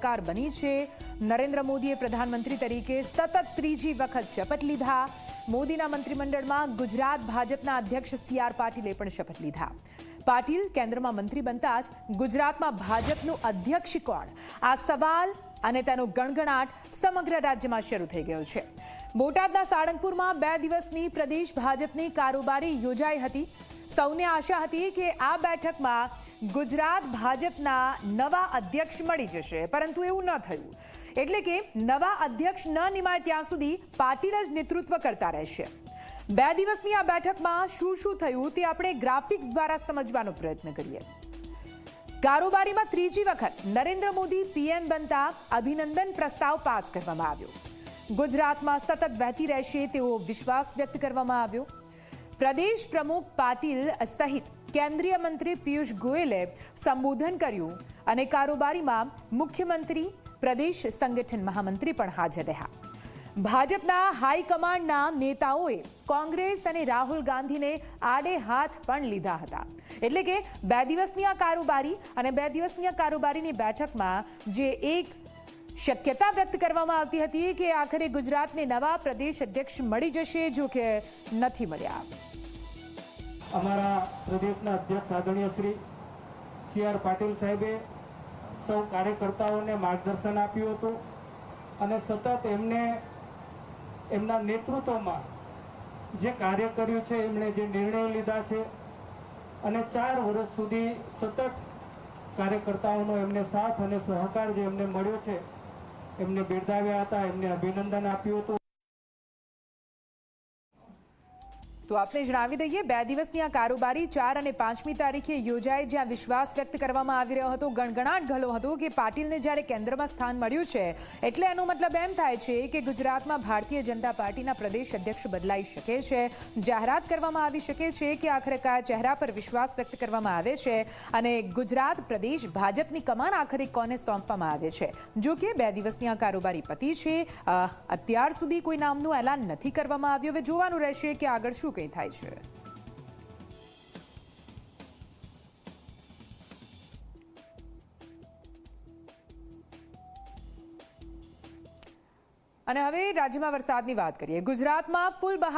સરકાર બની છે. નરેન્દ્ર મોદીએ પ્રધાનમંત્રી તરીકે સતત ત્રીજી વખત શપથ લીધા. મોદીના મંત્રીમંડળમાં ગુજરાત ભાજપના અધ્યક્ષ સી આર પાટીલે પણ શપથ લીધા. પાટીલ કેન્દ્રમાં મંત્રી બનતા જ ગુજરાતમાં ભાજપનું અધ્યક્ષ કોણ? આ સવાલ અને તેનો ગણગણાટ સમગ્ર રાજ્યમાં શરૂ થઈ ગયો છે. બોટાદના સાળંગપુરમાં બે દિવસની પ્રદેશ ભાજપની કારોબારી યોજાઈ હતી. સૌને આશા હતી કે આ બેઠકમાં ગુજરાત ભાજપના નવા અધ્યક્ષ મળી જશે, પરંતુ એવું ન થયું. એટલે કે નવા અધ્યક્ષ ન નિમાય ત્યાં સુધી પાટીલ જ નેતૃત્વ કરતા રહેશે. બે દિવસની આ બેઠકમાં શું શું થયું તે આપણે ગ્રાફિક્સ દ્વારા સમજવાનો પ્રયત્ન કરીએ. કારોબારીમાં ત્રીજી વખત નરેન્દ્ર મોદી પીએમ બનતા અભિનંદન પ્રસ્તાવ પાસ કરવામાં આવ્યો. ગુજરાતમાં સતત વહેતી રહેશે તેવો વિશ્વાસ વ્યક્ત કરવામાં આવ્યો. પ્રદેશ પ્રમુખ પાટીલ સહિત કેન્દ્રીય મંત્રી પિયુષ ગોયલે સંબોધન કર્યું અને કારોબારીમાં મુખ્યમંત્રી, પ્રદેશ સંગઠન મહામંત્રી પણ હાજર રહ્યા. ભાજપના હાઈકમાન્ડના નેતાઓએ કોંગ્રેસ અને રાહુલ ગાંધીને આડે હાથ પણ લીધા હતા. એટલે કે બે દિવસની આ કારોબારી અને બે દિવસની આ કારોબારીની બેઠકમાં જે એક શક્યતા વ્યક્ત કરવામાં આવતી હતી કે આખરે ગુજરાતને નવા પ્રદેશ અધ્યક્ષ મળી જશે જો કે નથી મળ્યા. અમારા પ્રદેશના અધ્યક્ષ આદરણીય શ્રી સી આર પાટીલ સાહેબે સૌ કાર્યકર્તાઓને માર્ગદર્શન આપ્યું હતું અને સતત એમને એમના નેતૃત્વમાં જે કાર્ય કર્યું છે, એમણે જે નિર્ણયો લીધા છે અને ચાર વર્ષ સુધી સતત કાર્યકર્તાઓનો એમને સાથ અને સહકાર જે એમને મળ્યો છે, એમને બિરદાવ્યા હતા, એમને અભિનંદન આપ્યું હતું. તો આપણે જણાવી દઈએ, બે દિવસની આ કારોબારી ચાર અને પાંચમી તારીખે યોજાઈ જ્યાં વિશ્વાસ વ્યક્ત કરવામાં આવી રહ્યો હતો. ગણગણાટ ઘલો હતો કે પાટીલને જ્યારે કેન્દ્રમાં સ્થાન મળ્યું છે, એટલે એનો મતલબ એમ થાય છે કે ગુજરાતમાં ભારતીય જનતા પાર્ટીના પ્રદેશ અધ્યક્ષ બદલાઈ શકે છે. જાહેરાત કરવામાં આવી શકે છે કે આખરે કયા ચહેરા પર વિશ્વાસ વ્યક્ત કરવામાં આવે છે અને ગુજરાત પ્રદેશ ભાજપની કમાન આખરે કોને સોંપવામાં આવે છે? જો કે બે દિવસની આ કારોબારી પતિ છે. અત્યાર સુધી કોઈ નામનું એલાન નથી કરવામાં આવ્યું. હવે જોવાનું રહેશે કે આગળ શું કંઈ થાય છે અને હવે રાજ્યમાં વરસાદની વાત કરીએ. ગુજરાતમાં ફૂલ બહાર